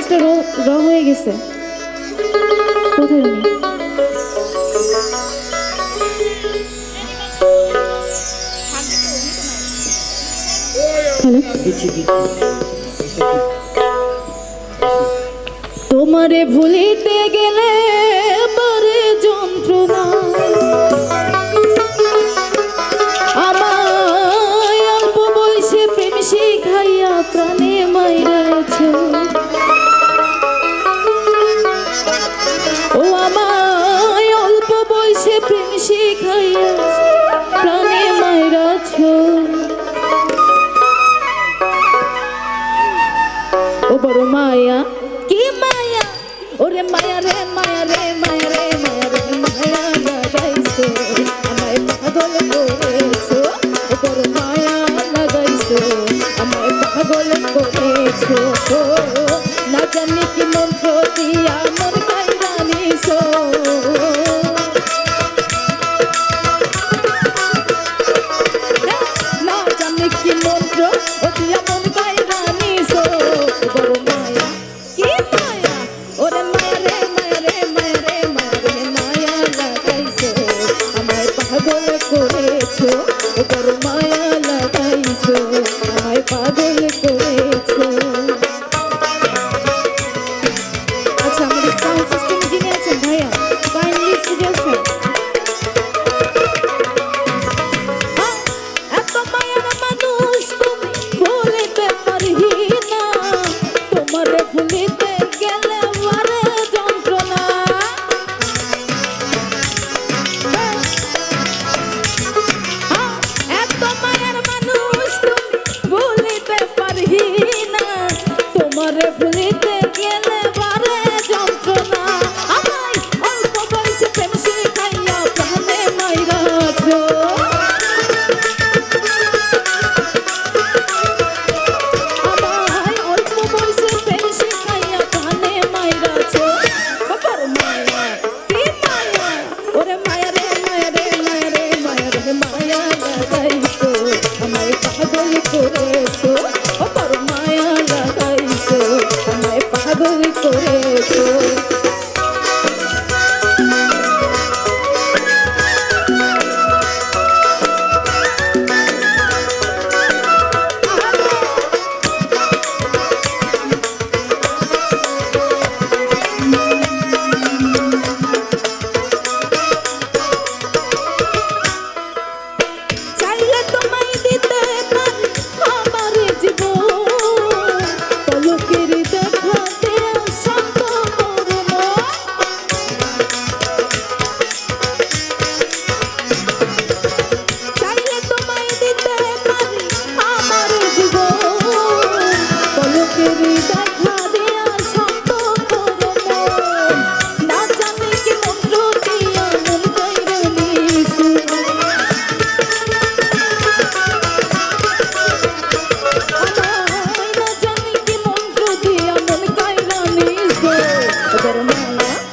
কাজটা রং হয়ে গেছে। তোমারে ভুলিতে গেলে ওরে মায়া রে মায়া রে মায়া রে মায়া রে, মায়া লাগাইছো। আমায় পাগল করেছ, ওপর মায়া লাগাইছো। আমায় পাগল করেছ। না জানি কি মন্ত্র দিয়া মরে লাগাইছো তোর মায়া লাগাইছো আমায় পাগল করে